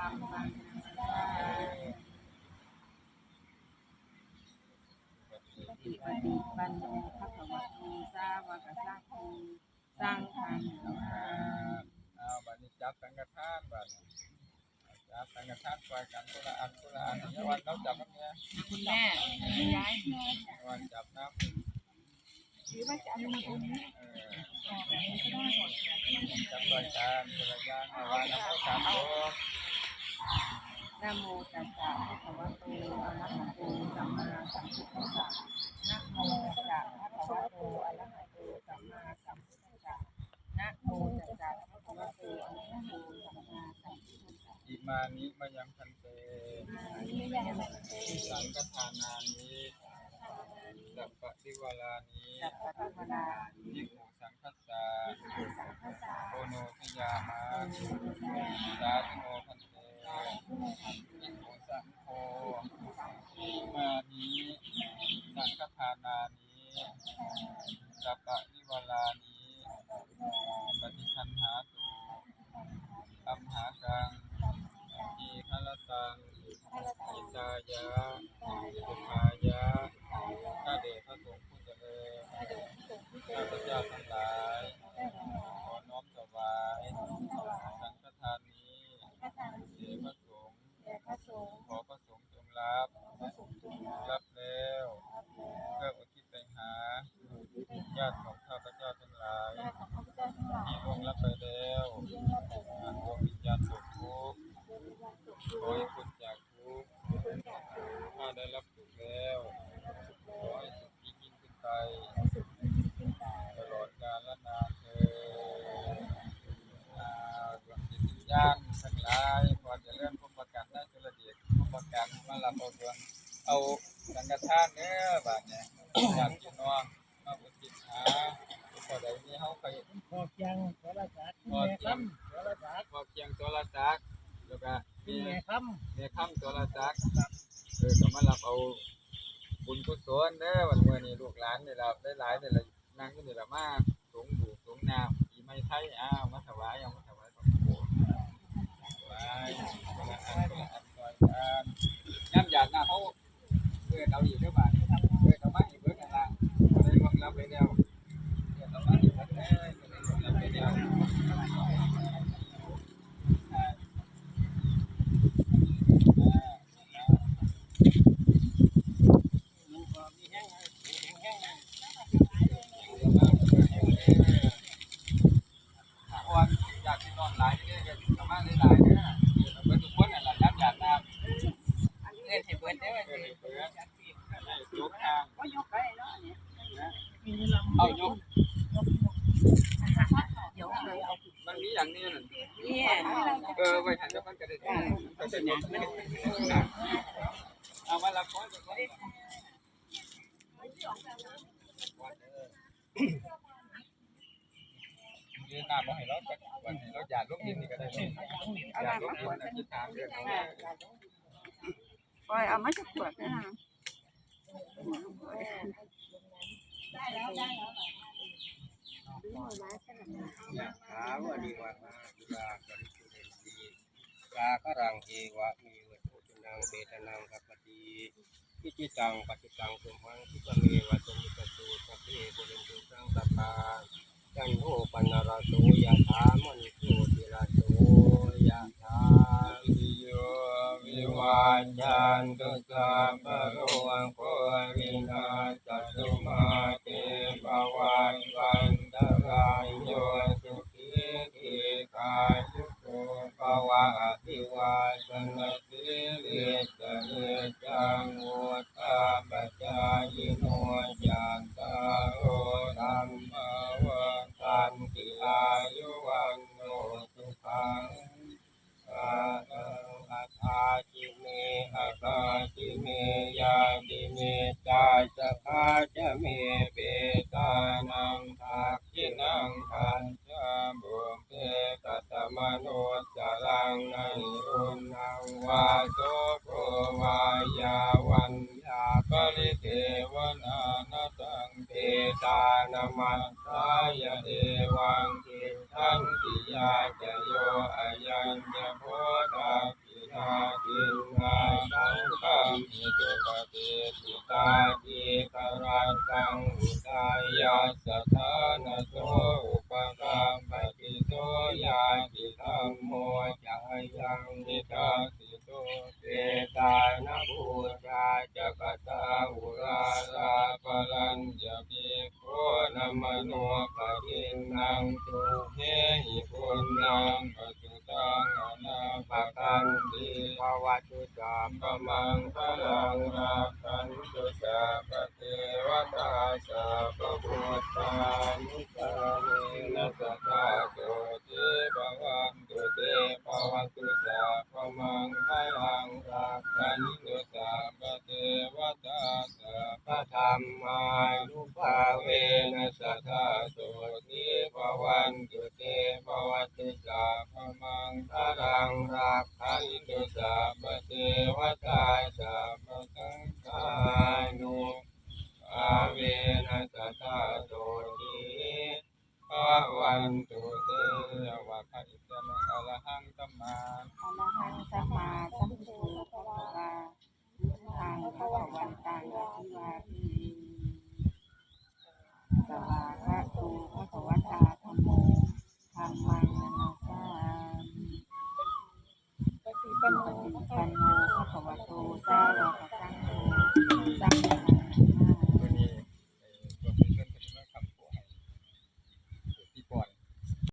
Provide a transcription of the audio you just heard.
ธัมมังนัมสาปฏิปฏิปันโนภควะโตสาวกสังโฆสังฆังนามาเอาบัดนี้จับสังฆทานบัดจับสังฆทานปกันคนละอันคนละอันอย่าวันเราจับมันเนี่ยคุณแม่คุณยายวันจับน้ำหรือว่าจะเอามาตรงนี้จับปกันคนละอย่างเอาวันน้ำเขาสามตัว นะโมตัสสะภะคะวะโตอะระหะโตสัมมาสัมพุทธัสสะนะโมตัสสะภะคะวะโตอะระหะโตสัมมาสัมพุทธัสสะนะโมตัสสะภะคะวะโตอะระหะโตสัมมาสัมพุทธัสสะอิมานิมยังพันเตสังฆทานานิสัพพะทิวาลานิยิโกสังคัสสะโอโนทิยามาสาธุโนพันเต ยิโกสังโฆมานิสังฆทานานิสัพพะทิวลานิปฏิคันหาตุอัมหากังอีคลตังอิตายะสุขายะข้าเดชพระสงฆ์ผู้เจริญข้าพเจ้าทั้งหลาย ขอน้อมถวายสังฆทานนี้แด่พระสงฆ์ขอพระสงฆ์จงรับ รับแล้วเพื่ออุทิศไปหาญาติของข้าพเจ้าทั้งหลายที่ล่วงลับไปแล้วอันดวงวิญญาณตกทุกข์ขอให้พ้นจากทุกข์ ถ้าได้รับสุขแล้วขอให้สุขยิ่งยิ่งขึ้นไป ตลอดกาลนานเถิดอ่าดวงจิตวิ ญาณทั้งหลายขอเจะเลื่อนพบประกันได้จุลเดียพบประกันมารับเอาดวงเอาสังฆทานเนื้อบาดเนี่ยอยากพี่น้องมาอุทิศหาพอใดนี้เฮาไปพอเพียงโทรศัพท์พอแม่เพียงคำโทรศัพท์พอเพียงโทรศัพท์แล้วก็มีแม่คในค่คำโทรศัพท์เออก็มารับเอาบุญกุศลเด้อวันเมื่อนี้ลูกหลานเนี่ล่ะได้หลายเนี่ล่ะนั่งอยู่นี่ล่ะมาสงบูสงน้ำปีใหม่ไทยอ้าวมาถวายเอามาถวายพระโคถวา ยคนละอันคนละอันซอยกันย่ำอยากนะเขาเออเอาอีกเด้อบาดนี้ครับเออเอามาอีกเบิดนั่นล่ะบ่ได้ร่วงรับไปแล้วเออเอามาอีกเบิดเด้อบ่ได้ร่วงรับไปแล้วอ่าอ่าคนอยากกินนอนหลายนี่ก็สามารถได้หลายเนี่ยเบิดทุกคนน่ะล่ะยับอยากน้ำ เล่นให้เบิดเด้อ เออเบิดได้ยกทาง ก็ยกได้เนาะเนี่ย เอายกยกเลยเอามันมีอย่างนี้น่ะเนี่ยเออไว้หันกับมันก็ได้ก็จะยกเอามาละคนก่อนยืนหน้าบ่ให้เราจักวันนี้เราอยากลงดินนี่ก็ได้เลยอยากลงดินน่ะคิดถามเรื่องเอาแน่ปล่อยเอามาจากขวดนะำยะถาวะดีวะนาจุลาปริสุเรนตีกาครังเอวะมีวัตถุจนังเบตนังกัปปติพิจิตังปฏิตังสุมังทุกเมวะสมิตตุสัพเพปุรนตุสังตปาจันโทปนารโสยะถามณิโชติราโสยะถาวิโยวิวาจันตุสัพพะโรโควินาศตุมาเตภวันวันตรายโยสุขีที กายุโกภวะอภิวาสนาสิริสเนจังวุฒาปจายโนจันตารโอธรรมวันตันติอายุวันโนสุขังอาตังอาคาจิเมอาคาจิเมยาติเมตาสคาจะเมเปตานังทักขินังทันจา มัสสายเอวังกิทันติยาจโยอายัญญโพธาคิาทินาสังฆังมิตุปฏิปิตาจิกรันตังอุตายาสถานโสอุปกรรมปฏิโสยาติธรรมโมจายังนิทาสิโตเตตานภูชาจักตาอุราลาปรัญญาภิกขุน มโนปรินังตุเทหิปุณนังปตุตังอนาภกันติภาวตุสัพพมังคลังรักขันตุสัพเทวตาสัพพุทธานุสาเวนะสัทธาโสติภวันตุเตภวันตุสัพมังคลังรักขันตุสัพเทวตาสัพธรรมานุภาเว ทาโสติปวันตุเตปวัตุสาพมังทารังรักขันตุสาปเทวตาสัพพสังกานุอาเวนะสัทธาโสติปวันต มิปฏิปันโนภะคะวะโตสาวกสัง